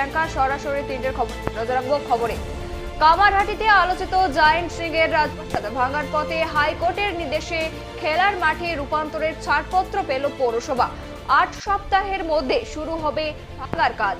প্রিয়াঙ্কা সরাসরি তিনটের খবর, নজর রাখব খবরে। কামারহাটিতে আলোচিত জায়েন্ট সিং এর রাজপ্রাসাদ ভাঙার পথে হাইকোর্টের নির্দেশে খেলার মাঠে রূপান্তরের ছাড়পত্র পেল পৌরসভা। আট সপ্তাহের মধ্যে শুরু হবে ভাঙার কাজ।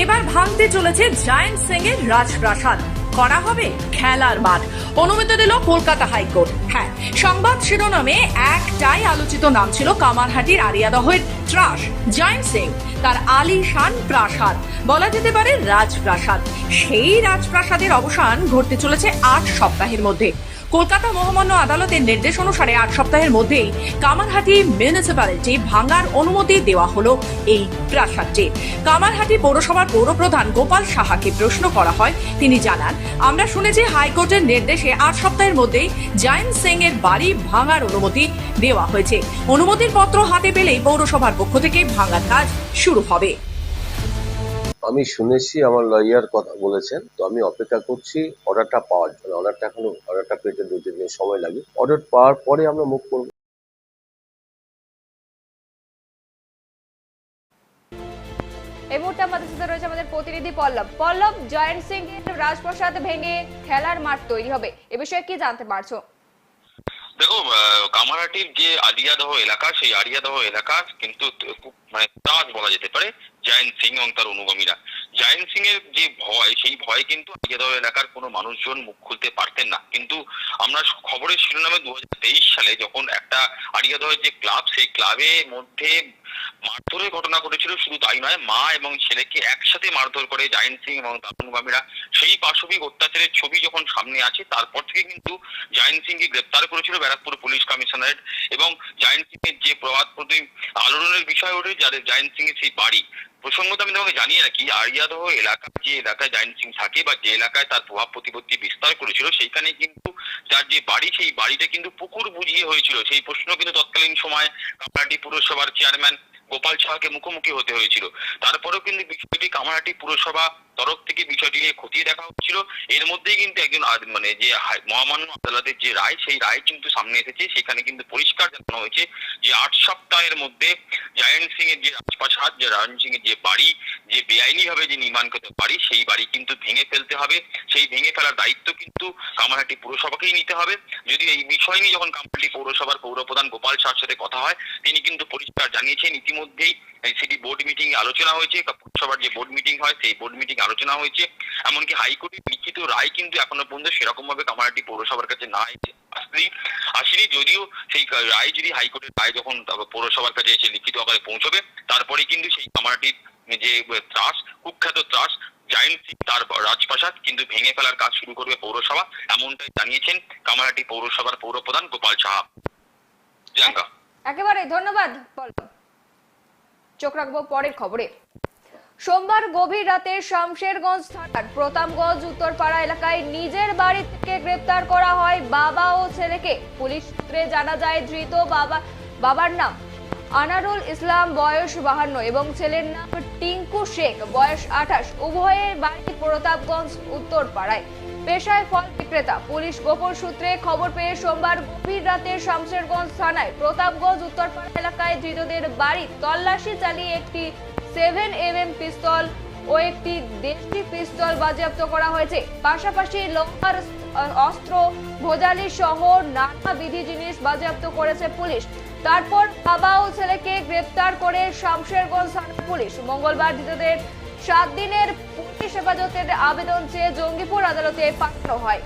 এবার ভাঙতে চলেছে জায়েন্ট সিং এর রাজপ্রাসাদ। করা হবে? খেলার মাঠ। অনুমতি দিল কলকাতা হাইকোর্ট। হ্যাঁ সংবাদ শিরোনামে একটাই আলোচিত নাম ছিল কামারহাটির আরিয়াদহের ট্রাস জায়েন্ট সিং তার আলিশান প্রাসাদ, বলা যেতে পারে রাজপ্রাসাদ। সেই রাজপ্রাসাদের অবসান ঘটতে চলেছে আট সপ্তাহের মধ্যে। কলকাতা মহামান্য আদালতের নির্দেশ অনুসারে আট সপ্তাহের মধ্যেই কামারহাটি মিউনিসিপ্যালিটি ভাঙার অনুমতি দেওয়া হলো এই প্রাসাদটি। কামারহাটি পৌরসভার পৌরপ্রধান গোপাল সাহাকে প্রশ্ন করা হয়, তিনি জানান, আমরা শুনেছি হাইকোর্টের নির্দেশে আট সপ্তাহের মধ্যেই জায়েন্ট সিং এর বাড়ি ভাঙার অনুমতি দেওয়া হয়েছে। অনুমতির পত্র হাতে পেলেই পৌরসভার পক্ষ থেকে ভাঙার কাজ শুরু হবে। আমি শুনেছি আমার লয়ার কথা বলেছেন, তো আমি অপেক্ষা করছি অর্ডারটা পাওয়ার জন্য। অর্ডারটা এখনও অর্ডারটা পেতে দু তিন দিন সময় লাগে। অর্ডার পাওয়ার পরে আমরা মুখ করব এই মুহূর্তে আমাদের সাথে রয়েছে আমাদের প্রতিনিধি পল্লব। পল্লব, জয়েন্ট সিং রাজপ্রাসাদ ভেঙে খেলার মাঠ তৈরি হবে। এ বিষয়ে কি জানতে পারছ? দেখো কামারহাটির যে আলিয়াদহ এলাকা, সেই আলিয়াদহ এলাকা কিন্তু মানে তাজ বলা যেতে পারে জায়ন্ত সিং এবং তার অনুগামীরা। জায়ন্ত সিং এর যে ভয়, সেই ভয় কিন্তু আলিয়াদহ এলাকার কোনো মানুষজন মুখ খুলতে পারতেন না। কিন্তু আমরা খবরের শিরোনামে দু হাজার তেইশ সালে যখন একটা আলিয়াদহের যে ক্লাব, সেই ক্লাবের মধ্যে মারধরের ঘটনা ঘটেছিল, শুধু তাই নয়, মা এবং ছেলেকে একসাথে মারধর করে জায়েন্ট সিং এবং তার অনুগামীরা। সেই পাশবিক অত্যাচারের ছবি যখন সামনে আসে, তারপর থেকে কিন্তু জায়েন্ট সিংকে গ্রেপ্তার করেছিল ব্যারাকপুর পুলিশ কমিশনারেট এবং জায়েন্ট সিং এর যে প্রবাদ প্রতি আলোড়নের বিষয় ওঠে যাদের জায়েন্ট সিং এর সেই বাড়ি। প্রসঙ্গত আমি তোমাকে জানিয়ে রাখি আরিয়াদহ এলাকা যে এলাকায় জায়েন্ট সিং থাকে বা যে এলাকায় তার প্রভাব প্রতিপত্তি বিস্তার করেছিল, সেইখানে কিন্তু যার যে বাড়ি, সেই বাড়িটা কিন্তু পুকুর বুঝিয়ে হয়েছিল। সেই প্রশ্ন কিন্তু তৎকালীন সময় কামারহাটি পুরসভার চেয়ারম্যান গোপাল সাহাকে মুখোমুখি হতে হয়েছিল। তারপরেও কিন্তু বিষয়টি কামারহাটি পুরসভা তরফ থেকে বিষয়টি নিয়ে খতিয়ে দেখা হচ্ছিল। এর মধ্যেই কিন্তু একজন মানে যে মহামান্য আদালতের যে রায়, সেই রায় কিন্তু সামনে এসেছে। সেখানে কিন্তু পরিষ্কার জানানো হয়েছে যে আট সপ্তাহের মধ্যে জায়ন সিং এর যে রাজপ্রাসাদ, যে রায়ন সিং এর যে বাড়ি যে বেআইনি ভাবে যে নির্মাণকৃত বাড়ি সেই বাড়ি কিন্তু ভেঙে ফেলতে হবে। সেই ভেঙে ফেলার দায়িত্ব কিন্তু কামারহাটি পুরসভাকেই নিতে হবে। যদি এই বিষয় নিয়ে যখন কামারহাটি পৌরসভার পৌরপ্রধান গোপাল শাহর সাথে কথা হয়, তিনি কিন্তু পরিষ্কার জানিয়েছেন ইতিমধ্যেই সিটি বোর্ড মিটিং আলোচনা হয়েছে পৌরসভার যে বোর্ড মিটিং হয়, সেই বোর্ড মিটিং আলোচনা হয়েছে। এমনকি হাইকোর্টের লিখিত রায় কিন্তু এখনও পর্যন্ত সেরকম ভাবে কামারহাটি পৌরসভার কাছে না আসেনি। আসেনি যদিও সেই রায় যদি হাইকোর্টের রায় যখন পৌরসভার কাছে এসে লিখিত আকারে পৌঁছবে তারপরে কিন্তু সেই কামারহাটির যে ত্রাস, কুখ্যাত ত্রাস জায়েন্ট তার রাজপ্রাসাদ কিন্তু ভেঙে ফেলার কাজ শুরু করবে পৌরসভা, এমনটাই জানিয়েছেন কামারহাটি পৌরসভার পৌরপ্রধান গোপাল সাহা। প্রিয়াঙ্কা। একেবারে, ধন্যবাদ চোখ রাখব পরের খবরে। সোমবার গভীর রাতে শামশেরগঞ্জ থানার প্রতাপগঞ্জ উত্তরপাড়া এলাকায় নিজের বাড়ি থেকে গ্রেপ্তার করা হয় বাবা ও ছেলেকে। পুলিশ সূত্রে জানা যায়, ধৃত বাবা, বাবার নাম আনারুল ইসলাম, বয়স বাহান্ন এবং ছেলের নাম টিঙ্কু শেখ, বয়স আঠাশ। উভয়ের বাড়ি প্রতাপগঞ্জ, উত্তরপাড়ায়। পেশায় ফল বিক্রেতা। পুলিশ গোপন সূত্রে খবর পেয়ে সোমবার গভীর রাতে শামশেরগঞ্জ থানায় প্রতাপগঞ্জ, উত্তরপাড়া এলাকায় ধৃতদের বাড়ি তল্লাশি চালিয়ে একটি সেভেন এম এম পিস্তল ও একটি দেশি পিস্তল বাজেয়াপ্ত করা হয়েছে। পাশাপাশি লোহার অস্ত্র, ভোজালি সহ নানা বিধি জিনিস বাজেয়াপ্ত করেছে পুলিশ। তারপর বাবা ও ছেলেকে গ্রেপ্তার করে শামশেরগঞ্জ থানার পুলিশ। মঙ্গলবার ধৃতদের সাত দিনের পুলিশ হেফাজতের আবেদন চেয়ে জঙ্গিপুর আদালতে পাঠানো হয়।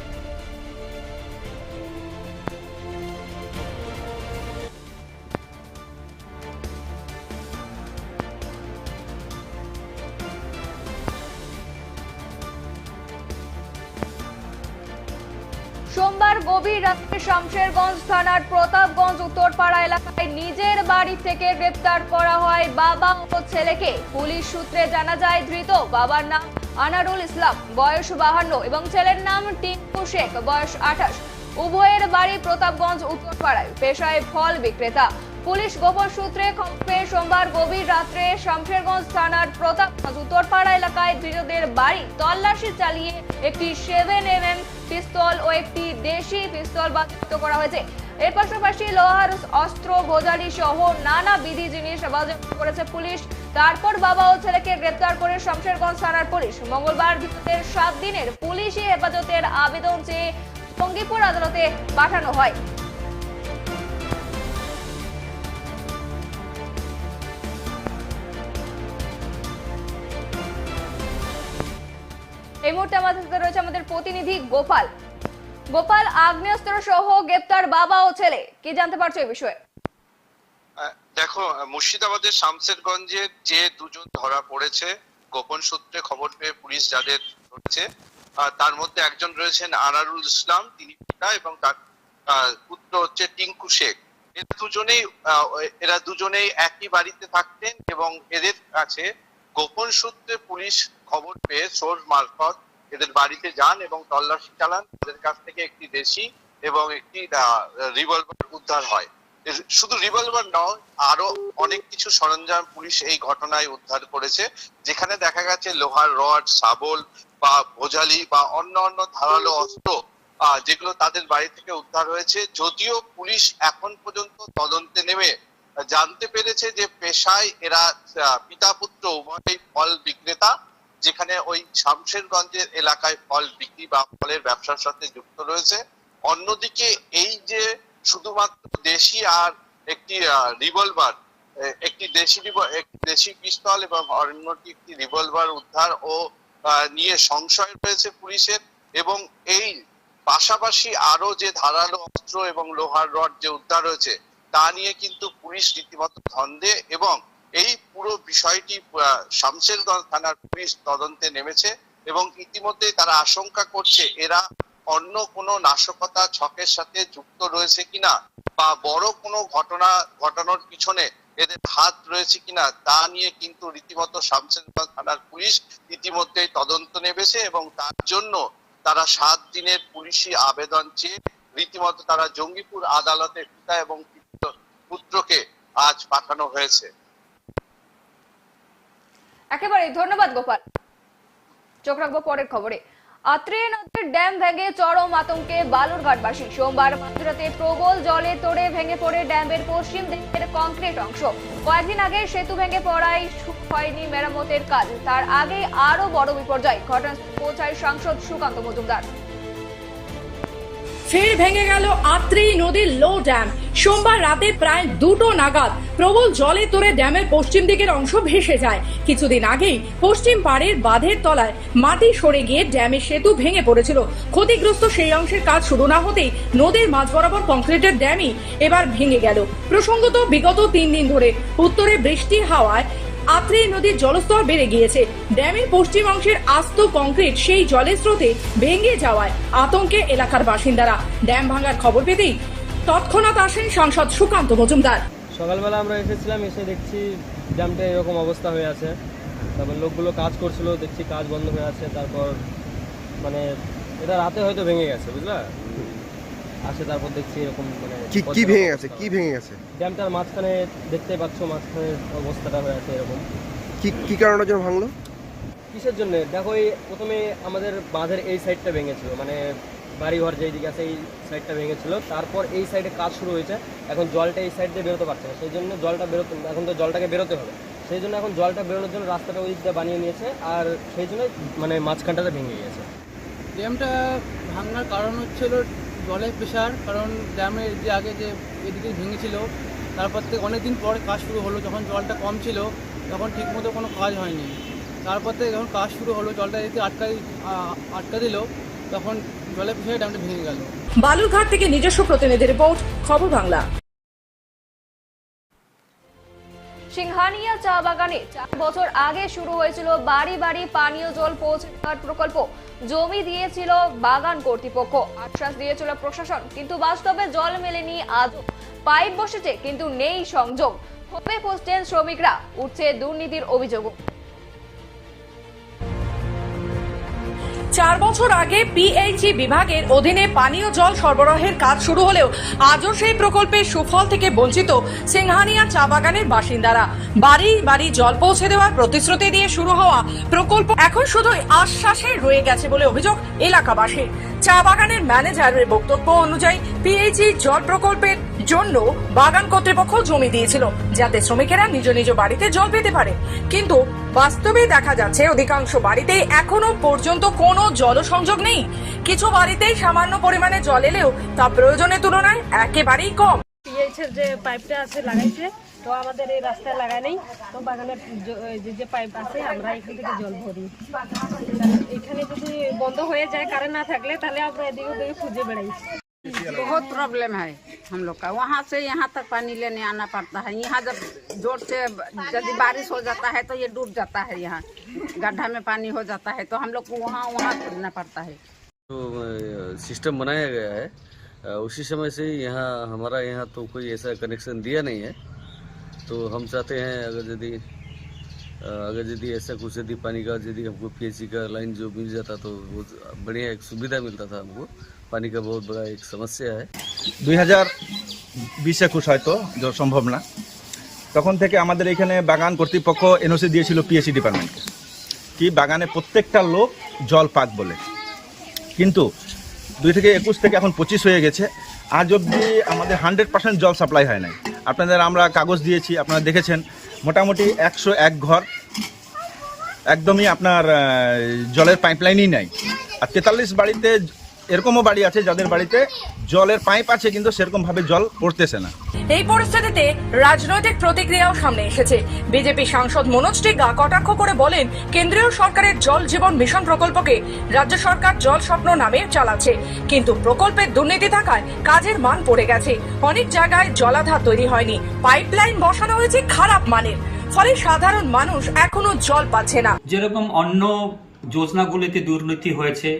শামশেরগঞ্জ থানার প্রতাপগঞ্জ উত্তরপাড়া এলাকায় নিজের বাড়ি থেকে গ্রেপ্তার করা হয় বাবা ও ছেলেকে। পুলিশ সূত্রে জানা যায়, ধৃত বাবার নাম আনারুল ইসলাম, বয়স বাহান্ন এবং ছেলের নাম টিঙ্কু শেখ, বয়স আঠাশ। উভয়ের বাড়ি প্রতাপগঞ্জ উত্তরপাড়ায়। পেশায় ফল বিক্রেতা। পুলিশ গোপন সূত্রে সোমবার গভীর রাত্রে শামশেরগঞ্জ থানার প্রতাপগঞ্জ উত্তরপাড়া এলাকায় ধৃতদের বাড়ি তল্লাশি চালিয়ে একটি সেভেন এম এম পিস্তল ও একটি দেশি পিস্তল বাজেয়াপ্ত করা হয়েছে। এর পাশাপাশি লোহার অস্ত্র ভোজালি সহ নানা বিধি জিনিস বাজেয়াপ্ত করেছে পুলিশ। তারপর বাবা ও ছেলেকে গ্রেপ্তার করে শামশেরগঞ্জ থানার পুলিশ। মঙ্গলবার ধৃতদের সাত দিনের পুলিশি হেফাজতের আবেদন চেয়ে জঙ্গিপুর আদালতে পাঠানো হয়। এই মুহূর্তে আমাদের সাথে রয়েছে আমাদের প্রতিনিধি গোপাল। গোপাল, আগ্নেয়াস্ত্র সহ গ্রেপ্তার বাবা ও ছেলে, কি জানতে পারছ এই বিষয়ে? দেখো, মুর্শিদাবাদের শামসেরগঞ্জের যে দুজন ধরা পড়েছে, গোপন সূত্রে খবর পেয়ে পুলিশ যাদের ধরেছে তার মধ্যে একজন রয়েছেন আনারুল ইসলাম, তিনি পিতা এবং তার পুত্র হচ্ছে টিঙ্কু শেখ। এরা দুজনেই এরা দুজনেই একই বাড়িতে থাকতেন এবং এদের কাছে গোপন সূত্রে পুলিশ খবর পেয়ে সোর্স মারফত এদের বাড়িতে যান এবং তল্লাশি চালান। তাদের কাছ থেকে একটি দেশি এবং একটি রিভলভার উদ্ধার হয়। শুধু রিভলভার নয়, আরও অনেক কিছু সরঞ্জাম পুলিশ এই ঘটনায় উদ্ধার করেছে। যেখানে দেখা গেছে লোহার রড, শাবল বা ভোজালি বা অন্য অন্য ধারালো অস্ত্র যেগুলো তাদের বাড়ি থেকে উদ্ধার হয়েছে। যদিও পুলিশ এখন পর্যন্ত তদন্তে নেমে জানতে পেরেছে যে পেশায় এরা পিতা পুত্র উভয়ই ফল বিক্রেতা, যেখানে ওই শামশেরগঞ্জের এলাকায় ফল বিক্রি বা ফলের ব্যবসার সাথে যুক্ত রয়েছে। অন্যদিকে এই যে শুধুমাত্র দেশি আর একটি রিভলভার একটি দেশি একটি দেশি পিস্তল এবং অন্যটি একটি রিভলভার উদ্ধার ও নিয়ে সংশয় রয়েছে পুলিশের এবং এই পাশাপাশি আরও যে ধারালো অস্ত্র এবং লোহার রড যে উদ্ধার হয়েছে তা নিয়ে কিন্তু পুলিশ রীতিমতো ধন্দে এবং এই পুরো বিষয়টি আহ, শামশেরগঞ্জ থানার পুলিশ তদন্তে নেমেছে এবং ইতিমধ্যে তারা আশঙ্কা করছে এরা অন্য কোনো নাশকতা ছকের সাথে যুক্ত রয়েছে কিনা বা বড় কোনো ঘটনা ঘটানোর পিছনে এদের হাত রয়েছে কিনা তা নিয়ে কিন্তু রীতিমতো শামশেরগঞ্জ থানার পুলিশ ইতিমধ্যেই তদন্ত নেমেছে এবং তার জন্য তারা সাত দিনের পুলিশি আবেদন চেয়ে রীতিমতো তারা জঙ্গিপুর আদালতে এবং পুত্রকে আজ পাঠানো হয়েছে। একেবারে ধন্যবাদ গোপাল। চোখ রাখব পরের খবরে। ড্যাম ভেঙে চরম আতঙ্কে বালুরঘাটবাসী। সোমবার প্রবল জলে তোড়ে ভেঙে পড়ে ড্যামের পশ্চিম দিকের কংক্রিট অংশ। কয়েকদিন আগে সেতু ভেঙে পড়ায় হয়নি মেরামতের কাজ। তার আগে আরও বড় বিপর্যয়। ঘটনাস্থলে পৌঁছায় সাংসদ সুকান্ত মজুমদার। ফের ভেঙে গেল আত্রি নদীর লো ড্যাম। সোমবার রাতে প্রায় দুটো নাগাদ প্রবল জলে তোরে ড্যামের পশ্চিম দিকের অংশ ভেসে যায়। কিছুদিন আগেই পশ্চিম পাড়ের বাঁধের তলায় মাটি সরে গিয়ে ড্যামের সেতু ভেঙে পড়েছিল। ক্ষতিগ্রস্ত সেই অংশের কাজ শুরু না হতেই নদীর মাঝ বরাবর কংক্রিটের ড্যামই এবার ভেঙে গেল। প্রসঙ্গত বিগত তিন দিন ধরে উত্তরে বৃষ্টি হাওয়ায় আত্রে নদীর জলস্তর বেড়ে গিয়েছে। ড্যামের পশ্চিম অংশের আস্ত কংক্রিট সেই জলের স্রোতে ভেঙে যাওয়ায় আতঙ্কে এলাকার বাসিন্দারা। ড্যাম ভাঙার খবর পেতেই তৎক্ষণাৎ আসেন সাংসদ সুকান্ত মজুমদার। সকালবেলা আমরা এসেছিলাম, এসে দেখছি ড্যামটা এরকম অবস্থা হয়ে আছে। তারপর লোকগুলো কাজ করছিল, দেখছি কাজ বন্ধ হয়ে আছে, তারপর মানে এটা রাতে হয়তো ভেঙে গেছে, বুঝলা? আসে তারপর দেখছি এরকম মানে কি কি ভেঙে গেছে? কি ভেঙে গেছে? ড্যামটার মাঝখানে দেখতে পাচ্ছ মাঝখানে অবস্থাটা হয়ে আছে এরকম। কি কি কারণের জন্য ভাঙলো? কিসের জন্য? দেখো এই প্রথমে আমাদের বাঁধের এই সাইডটা ভেঙেছিল মানে বাড়িঘর যেই দিকে আছে এই সাইডটা ভেঙেছিল। তারপর এই সাইডে কাজ শুরু হয়েছে। এখন জলটা এই সাইড দিয়ে বেরোতে পারছে না। সেই জন্য জলটা বেরোতে এখন তো জলটাকে বেরোতে হবে। সেই জন্য এখন জলটা বেরোনোর জন্য রাস্তাটা ওই দিক দিয়ে বানিয়ে নিয়েছে আর সেই জন্য মানে মাঝখানটাতে ভেঙে গিয়েছে। ড্যামটা ভাঙার কারণ হচ্ছিল জলের প্রেশার, কারণ ড্যামের যে আগে যে এদিকে ভেঙেছিল, তারপর থেকে অনেক দিন পরে কাজ শুরু হলো, যখন জলটা কম ছিল, তখন ঠিকমতো কোনো কাজ হয়নি। তারপর থেকে যখন কাজ শুরু হলো, জলটা যদি আটকা আটকা দিল, তখন জলের প্রেশারে ড্যামটা ভেঙে গেল। বালুরঘাট থেকে নিজস্ব প্রতিনিধি রিপোর্ট, খবর বাংলা। সিংহানিয়া চা বাগানে চার বছর আগে শুরু হয়েছিল বাড়ি বাড়ি পানীয় জল পৌঁছে দেওয়ার প্রকল্প। জমি দিয়েছিল বাগান কর্তৃপক্ষ। আশ্বাস দিয়েছিল প্রশাসন, কিন্তু বাস্তবে জল মেলেনি আজও। পাইপ বসেছে, কিন্তু নেই সংযোগ। হবে পোস্টেন শ্রমিকরা উঠছে দুর্নীতির অভিযোগও। চার বছর আগে পিএইচই বিভাগের অধীনে পানীয় জল সরবরাহের কাজ শুরু হলেও আজও সেই প্রকল্পের সুফল থেকে বঞ্চিত সিংহানিয়া চা বাগানের বাসিন্দারা। বাড়ি বাড়ি জল পৌঁছে দেওয়ার প্রতিশ্রুতি দিয়ে শুরু হওয়া প্রকল্প এখন শুধু আশ্বাসে রয়ে গেছে বলে অভিযোগ এলাকাবাসীর চা বাগানের ম্যানেজারের বক্তব্য অনুযায়ী পিএইচই জল প্রকল্পের জন্য বাগান কর্তৃপক্ষ জমি দিয়েছিল, যাতে শ্রমিকেরা নিজ নিজ বাড়িতে জল পেতে পারে। কিন্তু বাস্তবে দেখা যাচ্ছে অধিকাংশ বাড়িতেই এখনও পর্যন্ত কোনো জলসংযোগ নেই। কিছু বাড়িতেই সামান্য পরিমাণে জল এলেও তা প্রয়োজনের তুলনায় একেবারেই কম। পিএইচের যে পাইপটা আছে, লাগাইছে। তো আমাদের এই রাস্তায় লাগাই নেই। তো বাগানের যে যে পাইপ আছে, আমরা এখান থেকে জল ভরি। এখানে যদি বন্ধ হয়ে যায়, কারেন্ট না থাকলে, তাহলে আমরা এদিকে খুঁজে বেড়াই। बहुत प्रॉब्लम है हम लोग का। वहाँ से यहाँ तक पानी लेने आना पड़ता है। यहाँ जब ज़ोर से यदि बारिश हो जाता है तो ये डूब जाता है यहाँ। गड्ढा में पानी हो जाता है तो हम लोग को वहाँ वहाँ करना पड़ता है। जो सिस्टम बनाया गया है उसी समय से यहाँ हमारा यहाँ तो कोई ऐसा कनेक्शन दिया नहीं है। तो हम चाहते हैं अगर यदि अगर यदि ऐसा कुछ यदि पानी का यदि हमको पीएचसी का लाइन जो मिल जाता तो वो बढ़िया एक सुविधा मिलता था हमको। पानी का बहुत बड़ा एक समस्या है দুই হাজার বিশ একুশ হয়তো য- সম্ভব না তখন থেকে আমাদের এখানে বাগান কর্তৃপক্ষ এনওসি দিয়েছিল পিএসসি ডিপার্টমেন্টকে কি বাগানে প্রত্যেকটা লোক জল পাক বলে কিন্তু দুই থেকে একুশ থেকে এখন পঁচিশ হয়ে গেছে আজ অবধি আমাদের হান্ড্রেড পার্সেন্ট জল সাপ্লাই হয় নাই আপনাদের আমরা কাগজ দিয়েছি আপনারা দেখেছেন মোটামুটি একশো এক ঘর একদমই আপনার আহ, জলের পাইপলাইনই নাই আর তেতাল্লিশ বাড়িতে এরকমও বাড়ি আছে যাদের বাড়িতে জলের পাইপ আছে কিন্তু সেরকম ভাবে জল পড়তেছে না। এই পরিস্থিতিতে রাজনৈতিক প্রতিক্রিয়াও সামনে এসেছে। বিজেপি সাংসদ মনোজ টিগ্গা কটাক্ষ করে বলেন কেন্দ্রীয় সরকারের জল জীবন মিশন প্রকল্পকে রাজ্য সরকার জল স্বপ্ন নামে চালাচ্ছে। কিন্তু প্রকল্পের দুর্নীতি থাকায় কাজের মান পড়ে গেছে। অনেক জায়গায় জলাধার তৈরি হয়নি। পাইপলাইন বসানো হয়েছে খারাপ মানের। ফলে সাধারণ মানুষ এখনও জল পাচ্ছে না। যেরকম অন্য যোজনাগুলিতে দুর্নীতি হয়েছে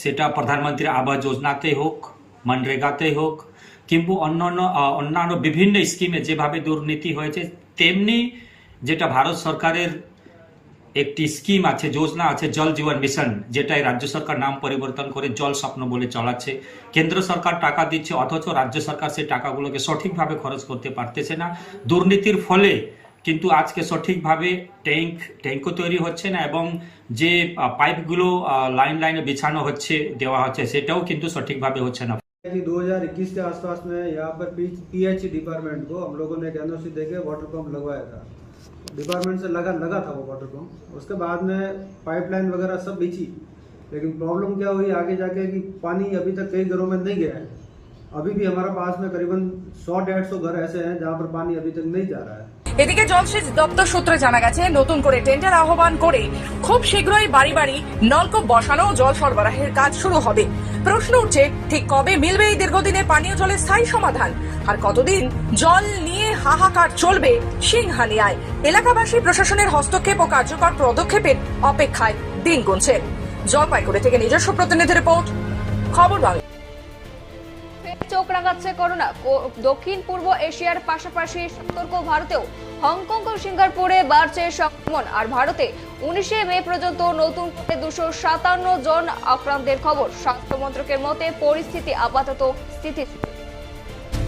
সেটা প্রধানমন্ত্রী আবাস যোজনাতেই হোক মনরেগাতেই হোক, কিংবা অন্যান্য অন্যান্য বিভিন্ন স্কিমে যেভাবে দুর্নীতি হয়েছে, তেমনি যেটা ভারত সরকারের একটি স্কিম আছে, যোজনা আছে, জল জীবন মিশন, যেটাই রাজ্য সরকার নাম পরিবর্তন করে জল স্বপ্ন বলে চলাচ্ছে। কেন্দ্র সরকার টাকা দিচ্ছে, অথচ রাজ্য সরকার সেই টাকাগুলোকে সঠিকভাবে খরচ করতে পারতেছে না। দুর্নীতির ফলে কিন্তু আজকে সঠিকভাবে ট্যাঙ্ক ট্যাঙ্কও তৈরি হচ্ছে না এবং যে আহ, পাইপগুলো আহ, লাইন লাইনে বিছানো হচ্ছে দেওয়া হচ্ছে সেটাও কিন্তু সঠিকভাবে হচ্ছে না कि 2021 के आसपास में यहाँ पर पीएच डिपार्टमेंट को हम लोगों ने एक एनओसी देके वाटर पंप लगवाया था डिपार्टमेंट से लगा लगा था वो वाटर पंप उसके बाद में पाइपलाइन वगैरह सब बिछी लेकिन प्रॉब्लम क्या हुई आगे जाके कि पानी अभी तक कई घरों में नहीं गया है अभी भी हमारे पास में करीबन 100 डेढ़ सौ घर ऐसे हैं जहाँ पर पानी अभी तक नहीं जा रहा है এদিকে জলসেচ দপ্তর সূত্রে জানা গেছে, নতুন করে টেন্ডার আহ্বান করে খুব শীঘ্রই বাড়ি বাড়ি নলকূপ বসানো ও জল সরবরাহের কাজ শুরু হবে। প্রশ্ন উঠছে, ঠিক কবে মিলবে এই দীর্ঘদিনের পানীয় জলের স্থায়ী সমাধান? আর কতদিন জল নিয়ে হাহাকার চলবে সিংহানিয়ায়? এলাকাবাসী প্রশাসনের হস্তক্ষেপ ও কার্যকর পদক্ষেপের অপেক্ষায় দিন গুনছে। জলপাইগুড়ি থেকে নিজস্ব প্রতিনিধি রিপোর্ট, খবর বাংলা। চোখ রাঙাচ্ছে করোনা। দক্ষিণ, পূর্ব এশিয়ার পাশাপাশি সতর্ক ভারতেও। হংকং ও সিঙ্গাপুরে বাড়ছে সংক্রমণ। আর ভারতে উনিশে মে পর্যন্ত নতুন করে দুশো সাতান্ন জন আক্রান্তের খবর। স্বাস্থ্য মন্ত্রকের মতে পরিস্থিতি আপাতত স্থিতি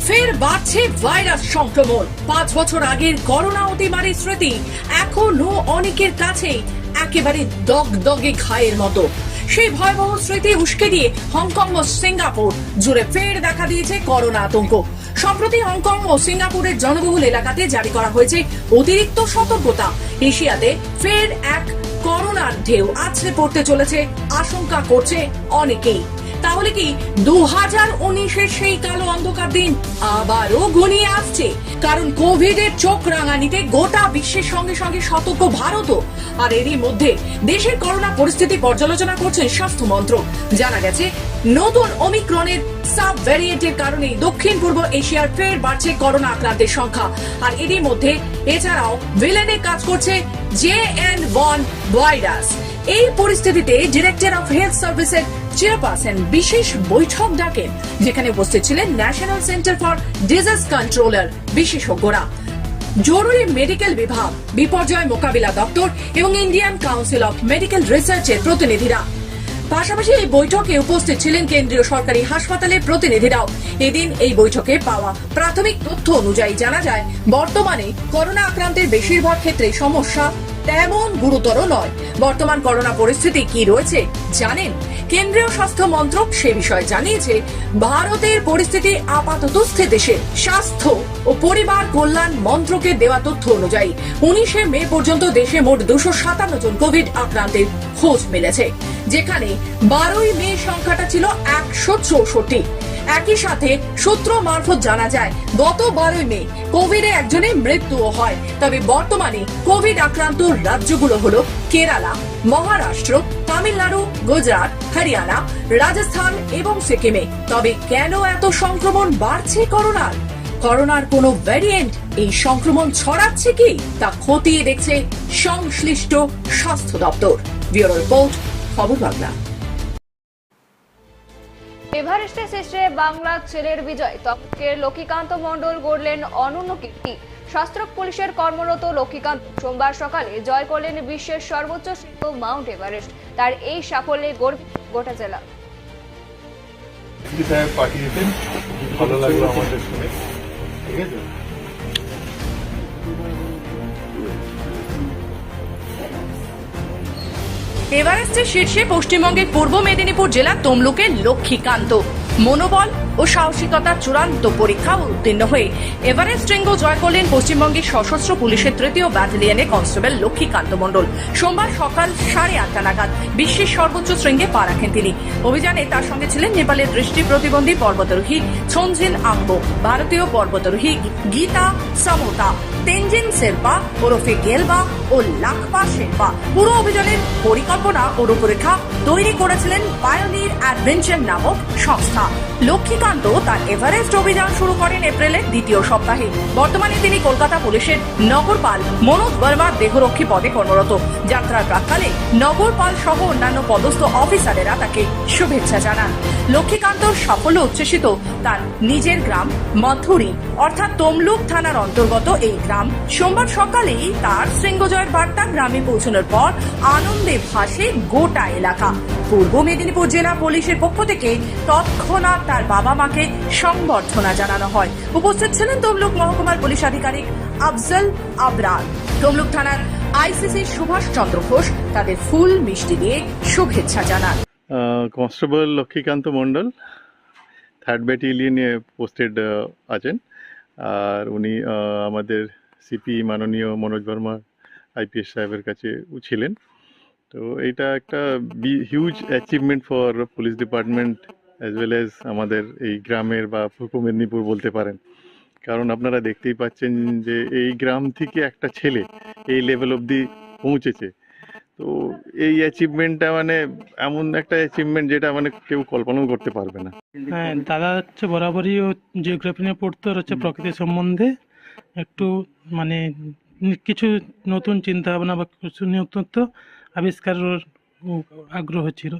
ফের বাড়ছে ভাইরাস সংক্রমণ। পাঁচ বছর আগের করোনা অতিমারীর স্মৃতি এখনও অনেকের কাছে একেবারে দগ দগে ঘায়ের মতো। সেই ভয়াবহ স্মৃতি উস্কে দিয়ে হংকং ও সিঙ্গাপুর জুড়ে ফের দেখা দিয়েছে করোনা আতঙ্ক। সম্প্রতি হংকং ও সিঙ্গাপুরের জনবহুল এলাকাতে জারি করা হয়েছে অতিরিক্ত সতর্কতা। এশিয়াতে ফের এক করোনার ঢেউ আছড়ে পড়তে চলেছে, আশঙ্কা করছে অনেকেই। তাহলে কি দু হাজার উনিশের সেই কালো অন্ধকার দিন আবারও ঘনিয়ে আসছে? কারণ কোভিড এর চোখ রাঙানিতে গোটা বিশ্বের সঙ্গে সঙ্গে সতর্ক ভারতও। আর এরই মধ্যে দেশের করোনা পরিস্থিতি পর্যালোচনা করছেন স্বাস্থ্য মন্ত্রক। জানা গেছে, নতুন অমিক্রনের সাব ভ্যারিয়েন্টের কারণে দক্ষিণ পূর্ব এশিয়ার ফের বাড়ছে করোনা আক্রান্তের সংখ্যা। আর এরই মধ্যে এছাড়াও ভিলেনে কাজ করছে জে এন ওয়ান ভাইরাস। এই পরিস্থিতিতে ডিরেক্টর অফ হেলথ সার্ভিসের চেয়ারপারসন বিশেষ বৈঠক ডাকেন যেখানে উপস্থিত ছিলেন national centre for disease controller বিশেষজ্ঞরা। জরুরি মেডিকেল বিভাগ, বিপর্যয় মোকাবিলা দপ্তর এবং ইন্ডিয়ান কাউন্সিল অফ মেডিকেল রিসার্চের প্রতিনিধিরা। পাশাপাশি এই বৈঠকে উপস্থিত ছিলেন কেন্দ্রীয় সরকারি হাসপাতালের প্রতিনিধিরাও। এদিন এই বৈঠকে পাওয়া প্রাথমিক তথ্য অনুযায়ী জানা যায়, বর্তমানে করোনা আক্রান্তের বেশিরভাগ ক্ষেত্রে সমস্যা তেমন গুরুতর নয়। বর্তমান করোনা পরিস্থিতি কি রয়েছে জানেন? কেন্দ্রীয় স্বাস্থ্য মন্ত্রক সে বিষয়ে জানিয়েছে, ভারতের পরিস্থিতি আপাতত স্থিতিশীল। স্বাস্থ্য ও পরিবার কল্যাণ মন্ত্রকের দেওয়া তথ্য অনুযায়ী উনিশে মে পর্যন্ত দেশে মোট দুশো সাতান্ন জন কোভিড আক্রান্তের খোঁজ মিলেছে, যেখানে বারোই মে সংখ্যাটা ছিল একশো চৌষট্টি। একই সাথে সূত্র মারফত জানা যায় গত বারোই মে, কোভিডে একজনের মৃত্যুও হয়। তবে বর্তমানে কোভিড আক্রান্ত রাজ্যগুলো হলো কেরালা, মহারাষ্ট্র, তামিলনাড়ু, গুজরাট, হরিয়ানা, রাজস্থান এবং সিকিমে। তবে কেন এত সংক্রমণ বাড়ছে করোনার? করোনার কোনো ভ্যারিয়েন্ট এই সংক্রমণ ছড়াচ্ছে কি? তা খতিয়ে দেখছে সংশ্লিষ্ট স্বাস্থ্য দপ্তর। ব্যুরো রিপোর্ট, খবর বাংলা। এভারেস্টে শেষে বাংলা ছেলের বিজয়। তপকের লক্ষ্মীকান্ত মণ্ডল গড়লেন অনন্য কীর্তি। শাস্ত্রক পুলিশের কর্মরত লক্ষ্মীকান্ত সোমবার সকালে জয় করলেন বিশ্বের সর্বোচ্চ শৃঙ্গ মাউন্ট এভারেস্ট। তার এই সাফল্যে গর্বিত গোটা জেলা। ভালো লাগল আমাদের শুনে। ঠিক আছে? এভারেস্টের শীর্ষে পশ্চিমবঙ্গের পূর্ব মেদিনীপুর জেলার তমলুকের লক্ষ্মীকান্ত। মনোবল ও সাহসিকতার চূড়ান্ত পরীক্ষা উত্তীর্ণ হয়ে এভারেস্ট শৃঙ্গ জয় করলেন পশ্চিমবঙ্গের সশস্ত্র পুলিশের তৃতীয় ব্যাটালিয়নের কনস্টেবল লক্ষ্মীকান্ত মণ্ডল। সোমবার সকাল সাড়ে আটটা নাগাদ বিশ্বের সর্বোচ্চ শৃঙ্গে পা রাখেন তিনি। অভিযানে তার সঙ্গে ছিলেন নেপালের দৃষ্টি প্রতিবন্ধী পর্বতারোহী ছঞ্জিন আংবো ভারতীয় পর্বতারোহী গীতা সামোতা। তেনজিন শেরপা, ওরফে গেলবা ও লাখপা শেরপা। পুরো অভিযানের পরিকল্পনা ও রূপরেখা তৈরি করেছিলেন পায়োনির অ্যাডভেঞ্চার নামক সংস্থা। লক্ষ্মীকান্ত তার এভারেস্ট অভিযান শুরু করেন এপ্রিলের দ্বিতীয় সপ্তাহে। বর্তমানে তিনি কলকাতা পুলিশের নগরপাল মনোজ বর্মার দেহরক্ষী পদে কর্মরত। যাত্রার প্রাককালে নগরপাল সহ অন্যান্য পদস্থ অফিসারেরা তাকে শুভেচ্ছা জানান। লক্ষ্মীকান্তর সাফল্য উচ্ছ্বসিত তার নিজের গ্রাম মথুরি, অর্থাৎ তমলুক থানার অন্তর্গত এই গ্রাম সোমবার সকালেই তার শৃঙ্গজয়ের বার্তা গ্রামে পৌঁছানোর পর আনন্দে ভাসে গোটা এলাকা। পূর্ব মেদিনীপুর জেলা পুলিশের পক্ষ থেকে তৎক্ষণাৎ তার বাবা মাকে সংবর্ধনা জানানো হয়। উপস্থিত ছিলেন তমলুক মহকুমার পুলিশ আধিকারিক আফজল আবরার। তমলুক থানার আইসিসি সুভাষ চন্দ্র ঘোষ তাদের ফুল মিষ্টি দিয়ে শুভেচ্ছা জানান। কনস্টেবল লক্ষ্মীকান্ত মণ্ডল, থার্ড ব্যাটালিয়নে পোস্টেড আছেন। আর উনি আমাদের সিপি মাননীয় মনোজ বর্মা আইপিএস সাহেবের কাছে ছিলেন। তো এটা একটা huge achievement for police department as well as আমাদের এই গ্রামের বা পূর্ব মেদিনীপুর বলতে পারেন। কারণ আপনারা দেখতেই পাচ্ছেন যে এই গ্রাম থেকে একটা ছেলে এই লেভেল অবধি পৌঁছেছে। তো এই অ্যাচিভমেন্টটা মানে এমন একটা অ্যাচিভমেন্ট যেটা মানে কেউ কল্পনাও করতে পারবে না। হ্যাঁ দাদা হচ্ছে বরাবরই জিওগ্রাফি নিয়ে পড়তো আর হচ্ছে প্রকৃতি সম্বন্ধে। একটু মানে কিছু নতুন চিন্তা ভাবনা বা কিছু নতুনত্ব আবিষ্কারের ওর আগ্রহ ছিল।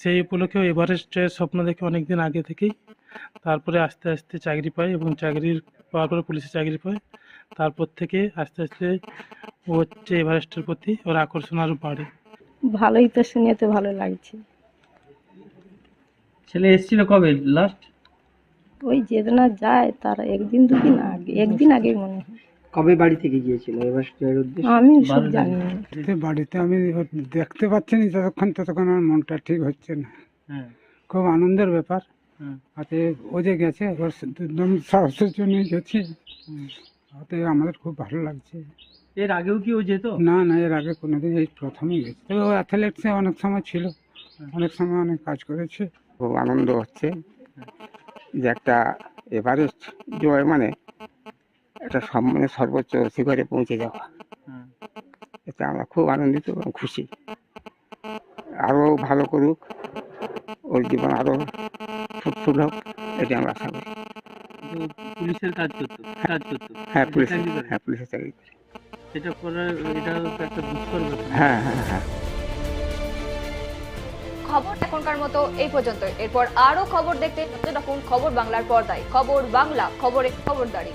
সেই উপলক্ষে ও এভারেস্টের স্বপ্ন দেখে অনেক দিন আগে থেকেই তারপরে আস্তে আস্তে চাকরি পায় এবং চাকরির পাওয়ার পরে পুলিশে চাকরি পায়। তারপর থেকে আস্তে আস্তে ও হচ্ছে এভারেস্টের প্রতি ওর আকর্ষণ আরও বাড়ে। ভালোই তো শুনে তো ভালো লাগছে। ছেলে এসেছিল কবে? লাস্ট ওই যেদিনা যায় তার একদিন দুদিন আগে একদিন আগে মনে হয়। কবে বাড়ি থেকে গিয়েছিল? উদ্দেশ্যে? আমি সব জানি না। বাড়িতে আমি দেখতে পাচ্ছি না যতক্ষণ ততক্ষণ আমার মনটা ঠিক হচ্ছে না। হ্যাঁ। খুব আনন্দের ব্যাপার। হুম। অতএব ও যে গেছে ওর একদম সাহসের জন্য গেছি। অতএব আমাদের খুব ভালো লাগছে। এর আগেও কি ও যেত? না না এর আগে কোনোদিন এই প্রথমেই গেছে। তবে ও অ্যাথলেটিক্সে অনেক সময় ছিল। অনেক সময় অনেক কাজ করেছে। খুব আনন্দ হচ্ছে। যে একটা এভারেস্ট জয় মানে একটা সম্মানে সর্বোচ্চ শিখরে পৌঁছে যাওয়া। এতে আমরা খুব আনন্দিত এবং খুশি। আরও ভালো করুক ওর জীবন আরও ফুটফুল হোক এটি আমরা আশা করি। পুলিশের কাজ করতো কাজ করতো। হ্যাঁ পুলিশ চাকরি করে? হ্যাঁ পুলিশের চাকরি করে। এটা করার এটা একটা হ্যাঁ হ্যাঁ হ্যাঁ। খবর এখনকার মতো এই পর্যন্ত এরপর আরও খবর দেখতে রকম খবর বাংলার পর্দায়। খবর বাংলা, খবরে খবরদারি।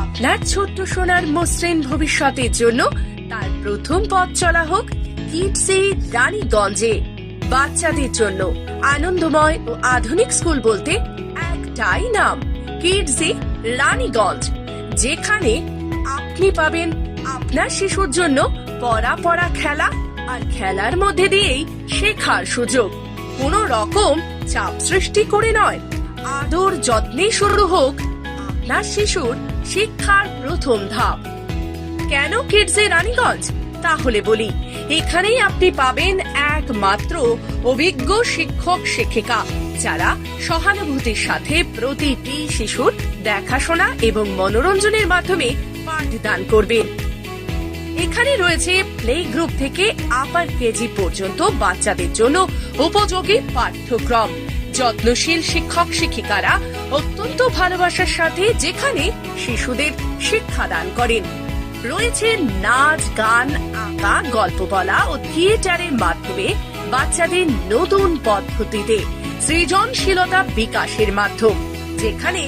আপনার ছোট্ট সোনার মসৃণ ভবিষ্যতের জন্য তার প্রথম পথ চলা হোক কিটসি রানীগঞ্জে। বাচ্চাদের জন্য আনন্দময় ও আধুনিক স্কুল বলতে একটাই নাম কিডসি রানীগঞ্জ, যেখানে আপনি পাবেন আপনার শিশুর জন্য পড়া পড়া খেলা আর খেলার মধ্যে দিয়েই শেখার সুযোগ। কোনো রকম চাপ সৃষ্টি করে নয়। আদর যত্নে শুরু হোক আপনার শিশুর শিক্ষার প্রথম ধাপ। কেন কিডসে রানীগঞ্জ? তাহলে বলি এখানেই আপনি পাবেন একমাত্র অভিজ্ঞ শিক্ষক, শিক্ষিকা, যারা সহানুভূতির সাথে প্রতিটি শিশুর দেখাশোনা এবং মনোরঞ্জনের মাধ্যমে পাঠদান করবেন। এখানে রয়েছে প্লে গ্রুপ থেকে আপার কেজি পর্যন্ত বাচ্চাদের জন্য উপযোগী পাঠ্যক্রম। যত্নশীল শিক্ষক, শিক্ষিকারা অত্যন্ত ভালোবাসার সাথে যেখানে শিশুদের শিক্ষাদান করেন। রয়েছে নাচ, গান, আঁকা গল্প বলা ও থিয়েটারের মাধ্যমে বাচ্চাদের নতুন পদ্ধতিতে সৃজনশীলতা বিকাশের মাধ্যম, যেখানে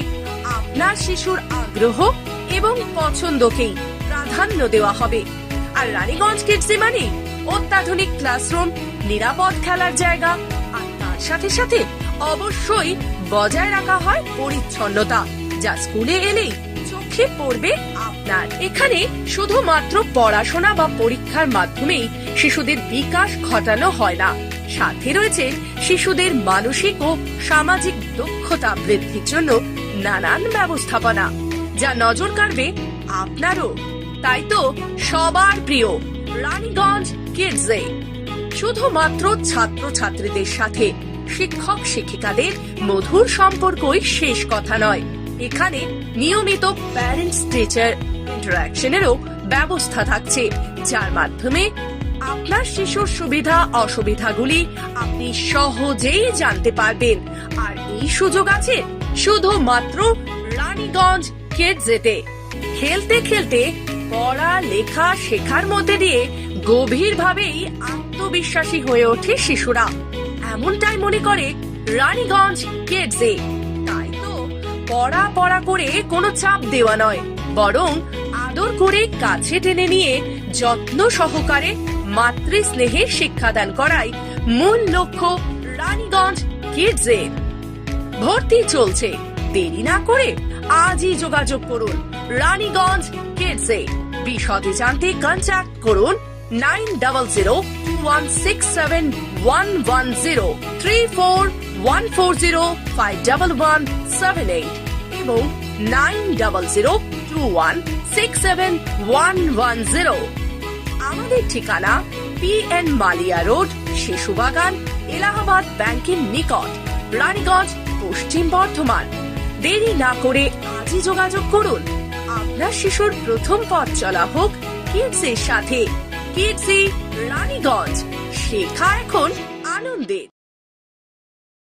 আপনার শিশুর আগ্রহ এবং পছন্দকেই প্রাধান্য দেওয়া হবে। আর রানীগঞ্জ কিডসি মানে অত্যাধুনিক ক্লাসরুম, নিরাপদ খেলার জায়গা, আর তার সাথে সাথে অবশ্যই বজায় রাখা হয় পরিচ্ছন্নতা, যা স্কুলে এলেই চোখে পড়বে আপনার এখানে শুধুমাত্র পড়াশোনা বা পরীক্ষার মাধ্যমেই শিশুদের বিকাশ ঘটানো হয় না। সাথে রয়েছে শিশুদের মানসিক ও সামাজিক দক্ষতা বৃদ্ধির জন্য নানান ব্যবস্থাপনা, যা নজর কাড়বে আপনারও। তাই তো সবার প্রিয় রানীগঞ্জ কিডসে শুধুমাত্র ছাত্র ছাত্রীদের সাথে শিক্ষক শিক্ষিকাদের মধুর সম্পর্কই শেষ কথা নয়। এখানে নিয়মিত প্যারেন্টস টিচার ইন্টারাকশনেরও ব্যবস্থা থাকছে, যার মাধ্যমে আপনার শিশুর সুবিধা, অসুবিধাগুলি আপনি সহজেই জানতে পারবেন। আর এই সুযোগ আছে শুধুমাত্র রানীগঞ্জ কিডসেতে। খেলতে খেলতে পড়া, লেখা, শেখার মধ্যে দিয়ে গভীরভাবেই আত্মবিশ্বাসী হয়ে ওঠে শিশুরা। এমনটাই মনে করে রানীগঞ্জ কিডসে। তাই তো পড়া পড়া করে কোনো চাপ দেওয়া নয়, বরং আদর করে কাছে টেনে নিয়ে যত্ন সহকারে মাতৃ স্নেহে শিক্ষাদান করাই মূল লক্ষ্য রানীগঞ্জ কিডসের। ভর্তি চলছে। দেরি না করে আজই যোগাযোগ করুন রানীগঞ্জ কিডসে। বিশদে জানতে কন্ট্যাক্ট করুন nine double zero one six seven one one zero three four one four zero five double one seven eight এবং nine double zero two one six seven one one zero আমাদের ঠিকানা P N Malia road Shishubagan Allahabad ব্যাংকের নিকট, রানীগঞ্জ, পশ্চিম বর্ধমান। দেরি না করে আজই যোগাযোগ করুন। আপনার শিশুর প্রথম পথ চলা হোক কিডসের সাথে। কিডসি রানীগঞ্জ, শেখা এখন আনন্দের